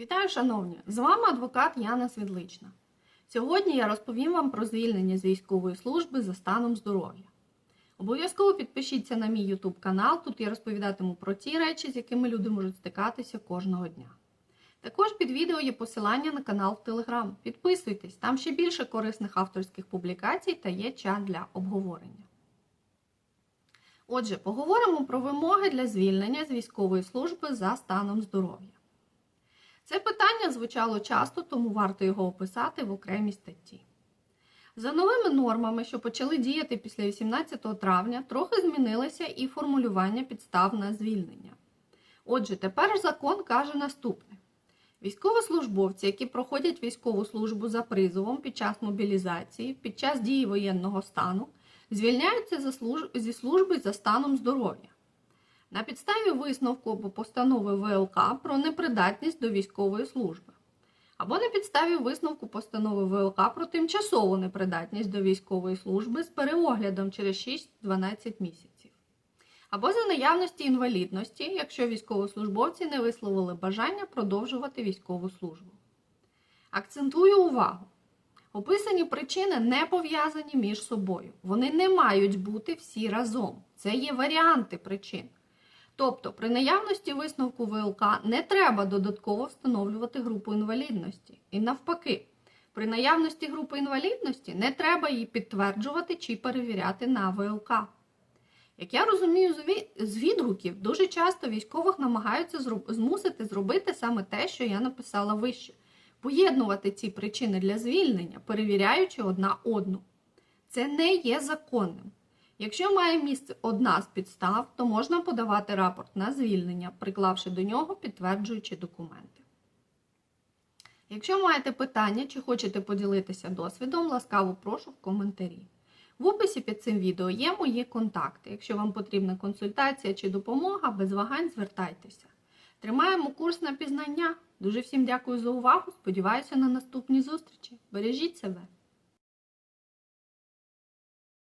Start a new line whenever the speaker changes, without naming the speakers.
Вітаю, шановні! З вами адвокат Яна Свідлична. Сьогодні я розповім вам про звільнення з військової служби за станом здоров'я. Обов'язково підпишіться на мій YouTube канал, тут я розповідатиму про ті речі, з якими люди можуть стикатися кожного дня. Також під відео є посилання на канал в Telegram. Підписуйтесь, там ще більше корисних авторських публікацій та є чат для обговорення. Отже, поговоримо про вимоги для звільнення з військової служби за станом здоров'я. Це питання звучало часто, тому варто його описати в окремій статті. За новими нормами, що почали діяти після 18 травня, трохи змінилося і формулювання підстав на звільнення. Отже, тепер закон каже наступне: військовослужбовці, які проходять військову службу за призовом під час мобілізації, під час дії воєнного стану, звільняються зі служби за станом здоров'я. На підставі висновку або постанови ВЛК про непридатність до військової служби, або на підставі висновку постанови ВЛК про тимчасову непридатність до військової служби з переоглядом через 6-12 місяців, або за наявності інвалідності, якщо військовослужбовці не висловили бажання продовжувати військову службу. Акцентую увагу. Описані причини не пов'язані між собою. Вони не мають бути всі разом. Це є варіанти причин. Тобто, при наявності висновку ВЛК не треба додатково встановлювати групу інвалідності. І навпаки, при наявності групи інвалідності не треба її підтверджувати чи перевіряти на ВЛК. Як я розумію з відгуків, дуже часто військових намагаються змусити зробити саме те, що я написала вище поєднувати ці причини для звільнення, перевіряючи одна одну. Це не є законним. Якщо має місце одна з підстав, то можна подавати рапорт на звільнення, приклавши до нього підтверджуючі документи. Якщо маєте питання чи хочете поділитися досвідом, ласкаво прошу в коментарі. В описі під цим відео є мої контакти. Якщо вам потрібна консультація чи допомога, без вагань звертайтеся. Тримаємо курс на пізнання. Дуже всім дякую за увагу. Сподіваюся на наступні зустрічі. Бережіть себе!